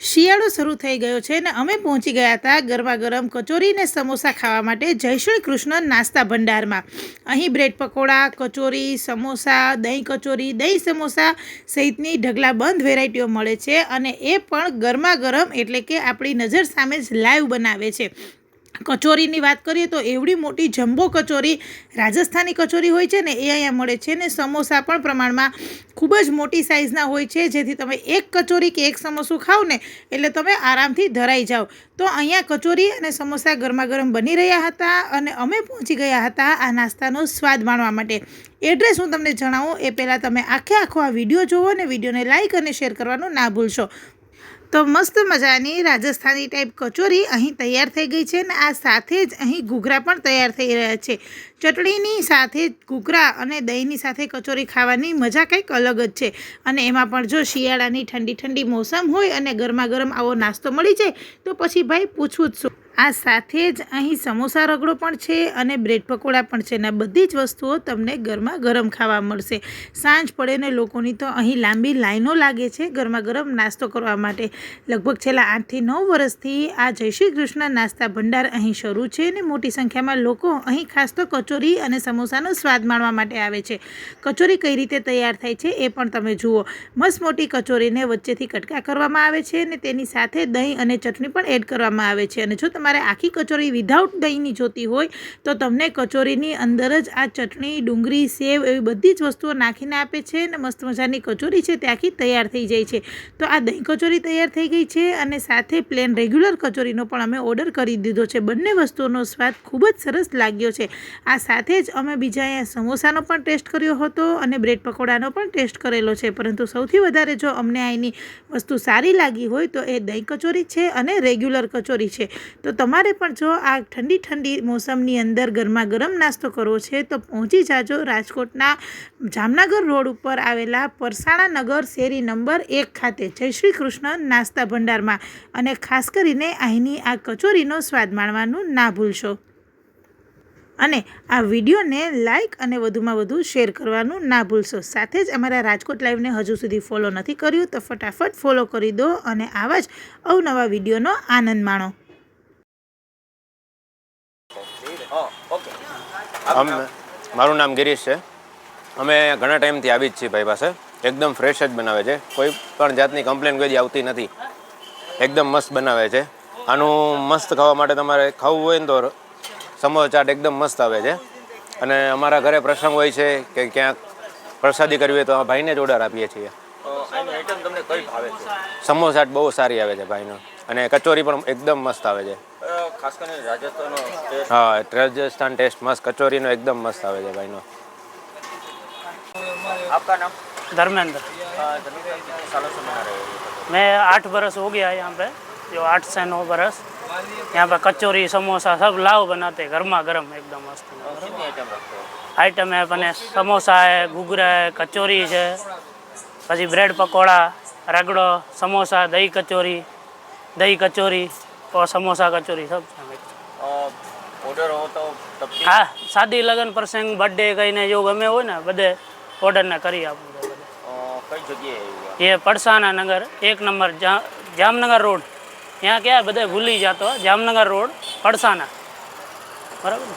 શિયાળો શરૂ થઈ ગયો છે અને અમે પહોંચી ગયા હતા ગરમા ગરમ કચોરી ને સમોસા ખાવા માટે જય શ્રી કૃષ્ણ નાસ્તા ભંડારમાં. અહીં બ્રેડ પકોડા, કચોરી, સમોસા, દહીં કચોરી, દહીં સમોસા સહિતની ઢગલાબંધ વેરાયટીઓ મળે છે અને એ પણ ગરમા ગરમ એટલે કે આપણી નજર સામે જ લાઈવ બનાવે છે. કચોરીની વાત કરીએ તો એવડી મોટી જમ્બો કચોરી રાજસ્થાની કચોરી હોય છે ને, એ અહીંયા મળે છે ને, સમોસા પણ પ્રમાણમાં ખૂબ જ મોટી સાઇઝના હોય છે, જેથી તમે એક કચોરી કે એક સમોસું ખાઓ ને, એટલે તમે આરામથી ધરાઈ જાઓ. તો અહીંયા કચોરી અને સમોસા ગરમાગરમ બની રહ્યા હતા અને અમે પહોંચી ગયા હતા આ નાસ્તાનો સ્વાદ માણવા માટે. એડ્રેસ હું તમને જણાવું, એ પહેલાં તમે આખે આખો આ વીડિયો જુઓ અને વિડીયોને લાઇક અને શેર કરવાનું ના ભૂલશો. તો મસ્ત મજાની રાજસ્થાની ટાઈપ કચોરી અહીં તૈયાર થઈ ગઈ છે અને આ સાથે જ અહીં ઘૂઘરા પણ તૈયાર થઈ રહ્યા છે. ચટણીની સાથે ઘૂઘરા અને દહીંની સાથે કચોરી ખાવાની મજા કંઈક અલગ જ છે. અને એમાં પણ જો શિયાળાની ઠંડી ઠંડી મોસમ હોય અને ગરમા ગરમ આવો નાસ્તો મળી જાય તો પછી ભાઈ પૂછવું જ શું. આ સાથે જ અહીં સમોસા રગડો પણ છે અને બ્રેડ પકોડા પણ છે અને બધી જ વસ્તુઓ તમને ગરમા ગરમ ખાવા મળશે. સાંજ પડે ને લોકોની તો અહીં લાંબી લાઈનો લાગે છે ગરમા ગરમ નાસ્તો કરવા માટે. લગભગ છેલ્લા આઠથી નવ વર્ષથી આ જય શ્રી કૃષ્ણ નાસ્તા ભંડાર અહીં શરૂ છે અને મોટી સંખ્યામાં લોકો અહીં ખાસ તો કચોરી અને સમોસાનો સ્વાદ માણવા માટે આવે છે. કચોરી કઈ રીતે તૈયાર થાય છે એ પણ તમે જુઓ. મસ્ત મોટી કચોરીને વચ્ચેથી કટકા કરવામાં આવે છે અને તેની સાથે દહીં અને ચટણી પણ એડ કરવામાં આવે છે અને જો તમારે આખી કચોરી વિધાઉટ દહીંની જોતી હોય, તો તમને કચોરીની અંદર જ આ ચટણી, ડુંગળી, સેવ એવી બધી જ વસ્તુઓ નાખીને આપે છે અને મસ્ત મજાની કચોરી છે તે આખી તૈયાર થઈ જાય છે. તો આ દહીં કચોરી તૈયાર થઈ ગઈ છે અને સાથે પ્લેન રેગ્યુલર કચોરીનો પણ અમે ઓર્ડર કરી દીધો છે. બંને વસ્તુઓનો સ્વાદ ખૂબ જ સરસ લાગ્યો છે. આ સાથે જ અમે બીજા અહીંયા સમોસાનો પણ ટેસ્ટ કર્યો હતો અને બ્રેડ પકોડાનો પણ ટેસ્ટ કરેલો છે. પરંતુ સૌથી વધારે જો અમને અહીંની વસ્તુ સારી લાગી હોય તો એ દહીં કચોરી છે અને રેગ્યુલર કચોરી છે. તો તમારે પણ જો આ ઠંડી ઠંડી મોસમની અંદર ગરમા ગરમ નાસ્તો કરવો છે, તો પહોંચી જાજો રાજકોટના જામનગર રોડ ઉપર આવેલા પરસાણા નગર શેરી નંબર એક ખાતે. જય શ્રી કૃષ્ણ નાસ્તા ભંડારમાં. અને ખાસ કરીને અહીંની આ કચોરીનો સ્વાદ માણવાનું ના ભૂલશો. અને આ વિડીયોને લાઇક અને વધુમાં વધુ શેર કરવાનું ના ભૂલશો. સાથે જ અમારા રાજકોટ લાઈવને હજુ સુધી ફોલો નથી કર્યું, તો ફટાફટ ફોલો કરી દો અને આવા જ અવનવા વિડીયોનો આનંદ માણો. અમે મારું નામ ગિરીશ છે. અમે ઘણા ટાઈમથી આવી જ છીએ ભાઈ પાસે. એકદમ ફ્રેશ જ બનાવે છે. કોઈ પણ જાતની કમ્પ્લેન કોઈ આવતી નથી. એકદમ મસ્ત બનાવે છે. આનું મસ્ત ખાવા માટે તમારે ખાવું હોય ને તો સમોસો ચાટ એકદમ મસ્ત આવે છે. અને અમારા ઘરે પ્રસંગ હોય છે કે ક્યાંક પ્રસાદી કરવી હોય તો આ ભાઈને જ ઓર્ડર આપીએ છીએ. આની આઈટમ તમને કઈ ભાવે છે? સમોસા ચાટ બહુ સારી આવે છે ભાઈનો. અને કચોરી પણ એકદમ મસ્ત આવે છે. ખાસ કરીને રાજસ્થાનનો ટેસ્ટ હા રાજસ્થાન ટેસ્ટ મસ્ત કચોરીનો એકદમ મસ્ત આવે છે ભાઈનો आपका नाम धर्मेंद्र अ, धर्मेंद्र आप कितने सालों से बना रहे हो ये कचौरी? मैं आठ बरस हो गया यहाँ पे जो आठ से नौ बरस यहाँ पे कचौरी समोसा सब लाव बनाते गर्मा गर्म एकदम मस्त अ, कितनी आइटम रखते हो आइटम है अपने समोसा है घूघरा है कचौरी છે પછી બ્રેડ પકોડા રગડો સમોસા દહીં કચોરી દહીં કચોરી और समोसा कचोरी सब છે अ, ऑर्डर हो तो तब भी હા શાદી લગ્ન પ્રસંગ બર્થડે કહીને જો ગમે હોય ને બધે ઓર્ડરને કરી આપું છું બધે अ, કઈ જગ્યાએ આવ્યું ये पड़साना नगर एक नंबर जा, जामनगर रोड यहाँ क्या है બધે ભૂલી જાતો જામનગર રોડ પડસાના બરાબર ને?